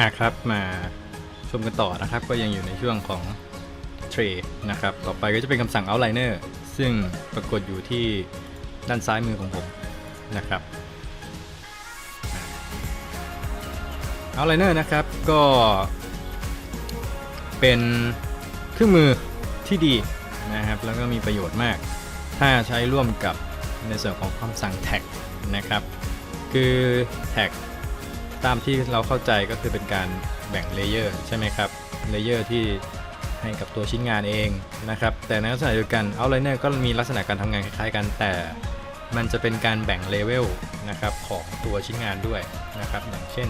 อะครับมาชมกันต่อนะครับ ก็ยังอยู่ในช่วงของเทรดนะครับ ต่อไปก็จะเป็นคำสั่ง outliner ซึ่งปรากฏอยู่ที่ด้านซ้ายมือของผมนะครับอะ outliner นะครับก็เป็นเครื่องมือที่ดีนะครับ แล้วก็มีประโยชน์มาก ถ้าใช้ร่วมกับในส่วนของคำสั่ง tag นะครับ คือแท็ก ตามที่เราเข้าใจก็คือเป็นการแบ่งเลเยอร์ใช่ไหมครับเลเยอร์ที่ให้กับตัวชิ้นงานเองนะครับ แต่ในลักษณะเดียวกัน Outliner ก็มีลักษณะการทำงานคล้ายๆกัน แต่มันจะเป็นการแบ่งเลเวลนะครับของตัวชิ้นงานด้วยนะครับ อย่างเช่น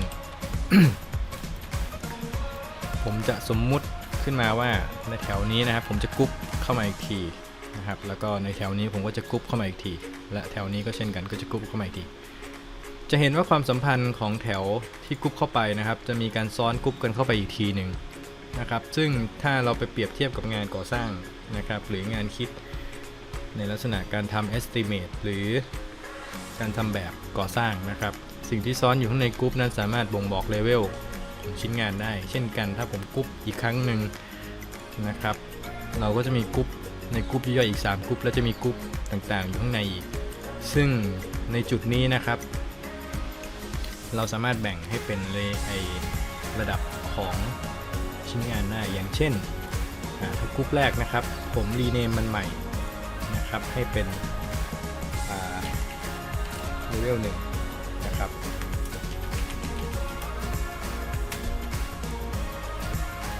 ผมจะสมมุติขึ้นมาว่าในแถวนี้นะครับ ผมจะกรุ๊ปเข้ามาอีกทีนะครับ แล้วก็ในแถวนี้ผมก็จะกรุ๊ปเข้ามาอีกที และแถวนี้ก็เช่นกันก็จะกรุ๊ปเข้ามาอีกที จะเห็นว่าความสัมพันธ์ของแถวที่กรุ๊ปเข้าไปนะครับ จะมีการซ้อนกรุ๊ปกันเข้าไปอีกทีหนึ่งนะครับ ซึ่งถ้าเราไปเปรียบเทียบกับงานก่อสร้างนะครับ หรืองานคิดในลักษณะการทำ estimate หรือการทำแบบก่อสร้างนะครับ สิ่งที่ซ้อนอยู่ข้างในกรุ๊ปนั้นสามารถบ่งบอกเลเวลของชิ้นงานได้ เช่นกันถ้าผมกรุ๊ปอีกครั้งหนึ่งนะครับ เราก็จะมีกรุ๊ปในกรุ๊ปย่อยอีก 3กรุ๊ปแล้วจะมีกรุ๊ปต่างๆ อยู่ข้างในอีก ซึ่งในจุดนี้นะครับ เราสามารถแบ่งให้เป็นเลไอระดับของชิ้นงานได้อย่างเช่นถ้ากรุ๊ปแรกนะครับ ผมรีเนมมันใหม่นะครับให้เป็นเลเวลหนึ่งนะครับ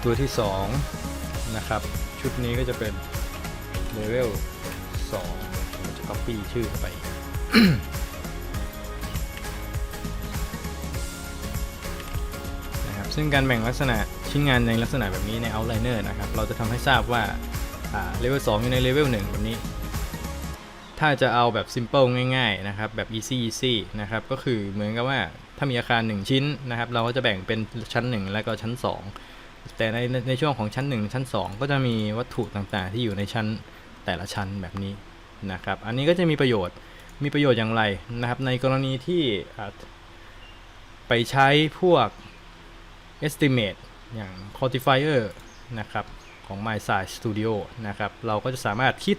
ตัวที่2นะครับชุดนี้ก็จะเป็นเลเวล2ผมจะ copy ชื่อเข้าไป ซึ่งการแบ่งลักษณะชิ้นงานในลักษณะแบบนี้ใน outliner นะครับ เราจะทำให้ทราบว่าเลเวล2อยู่ในเลเวล1แบบนี้ ถ้าจะเอาแบบ simple ง่ายๆนะครับ แบบ easy easy นะครับ ก็คือเหมือนกับว่าถ้ามีอาคาร 1 ชิ้นนะครับ เราก็จะแบ่งเป็นชั้น 1 และก็ชั้น 2 แต่ในในช่วงของชั้น 1 ชั้น 2 ก็จะมีวัตถุต่างๆ ที่อยู่ในชั้นแต่ละชั้นแบบนี้นะครับ อันนี้ก็จะมีประโยชน์ มีประโยชน์อย่างไรนะครับ ในกรณีที่ไปใช้พวก estimate อย่าง quantifier นะครับของ My Size Studio นะครับเราก็จะสามารถคิด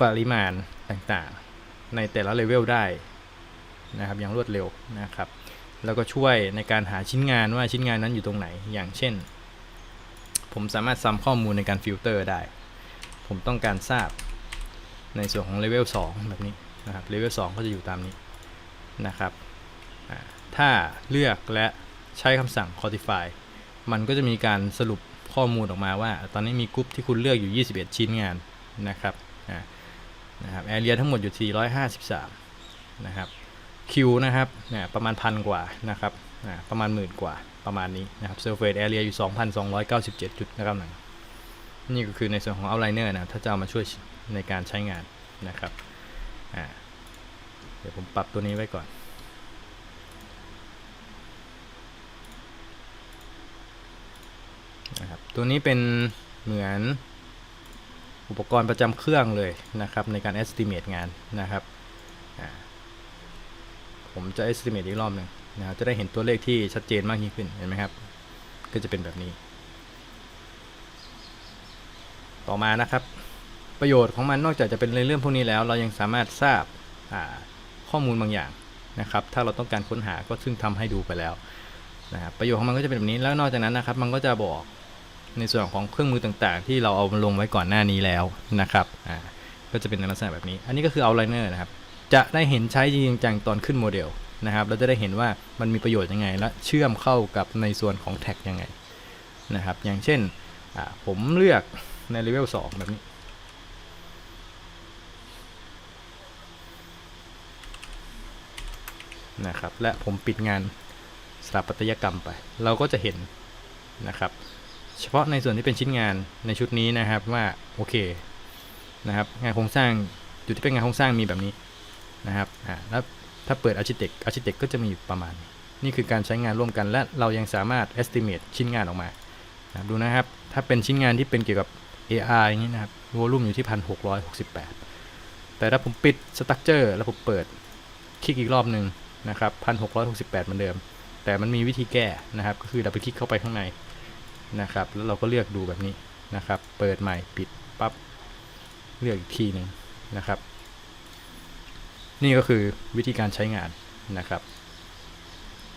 ปริมาณต่างๆ ในแต่ละเลเวลได้นะครับอย่างรวดเร็วนะครับ แล้วก็ช่วยในการหาชิ้นงานว่าชิ้นงานนั้นอยู่ตรงไหน อย่างเช่น ผมสามารถซ้ำข้อมูลในการฟิลเตอร์ได้ ผมต้องการทราบในส่วนของเลเวล2แบบนี้นะครับเลเวล2ก็จะอยู่ตามนี้นะครับถ้าเลือกและ ใช้คำสั่ง quantify มันก็จะมีการสรุปข้อมูลออกมาว่า ตอนนี้มีกรุ๊ปที่คุณเลือกอยู่ 21 ชิ้นงานนะครับอ่านะครับแอเรียทั้งหมดอยู่ 453 นะครับคิวนะครับเนี่ยประมาณพันกว่านะครับประมาณหมื่นกว่าประมาณนี้นะครับ surface area อยู่ 2,297 จุดนะครับหนังนี่ก็คือในส่วนของ outliner นะถ้าจะเอามาช่วยในการใช้งานนะครับเดี๋ยวผมปรับตัวนี้ไว้ก่อน นะครับ ตัวนี้เป็นเหมือนอุปกรณ์ประจำเครื่องเลยนะครับในการ estimate งานนะครับผมจะ estimate อีกรอบหนึ่งนะครับจะได้เห็นตัวเลขที่ชัดเจนมากยิ่งขึ้นเห็นไหมครับ ก็จะเป็นแบบนี้ ต่อมานะครับ ประโยชน์ของมันนอกจากจะเป็นในเรื่องพวกนี้แล้ว เรายังสามารถทราบาข้อมูลบางอย่างนะครับ ถ้าเราต้องการค้นหาก็ซึ่งทำให้ดูไปแล้วนะครับประโยชน์ของมันก็จะเป็นแบบนี้แล้วนอกจากนั้นนะครับ มันก็จะบอก ในส่วนของเครื่องมือต่างๆ ที่เราเอามาลงไว้ก่อนหน้านี้แล้วนะครับอ่าก็จะเป็นในลักษณะแบบนี้ อันนี้ก็คือ outliner นะครับ จะได้เห็นใช้จริงจังตอนขึ้นโมเดลนะครับ เราจะได้เห็นว่ามันมีประโยชน์ยังไง และเชื่อมเข้ากับในส่วนของแท็กยังไงนะครับ อย่างเช่นผมเลือกในเลเวล2แบบนี้นะครับ และผมปิดงานสถาปัตยกรรมไป เราก็จะเห็นนะครับ เฉพาะในส่วนที่เป็นชิ้นงานในชุดนี้นะครับว่าโอเคนะครับงานโครงสร้างจุดที่เป็นงานโครงสร้างมีแบบนี้นะครับอ่าแล้วถ้าเปิด Architect Architect ก็จะมีประมาณ นี้นี่คือการใช้งานร่วมกัน และเรายังสามารถ estimate ชิ้นงานออกมานะดูนะครับ ถ้าเป็นชิ้นงานที่เป็นเกี่ยวกับ AR อย่างนี้นะครับวอลุ่มอยู่ที่ 1668 แต่ถ้าผมปิด Structure แล้วผมเปิดคลิกอีกรอบหนึ่งนะครับ 1668 เหมือนเดิม แต่มันมีวิธีแก้นะครับ ก็คือดับเบิลคลิกเข้าไปข้างใน นะครับ แล้วเราก็เลือกดูแบบนี้นะครับ เปิดใหม่ปิดปั๊บเลือกอีกทีหนึ่งนะครับ นี่ก็คือวิธีการใช้งานนะครับ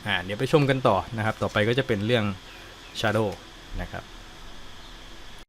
อ่าเดี๋ยวไปชมกันต่อนะครับ ต่อไปก็จะเป็นเรื่อง Shadow นะครับ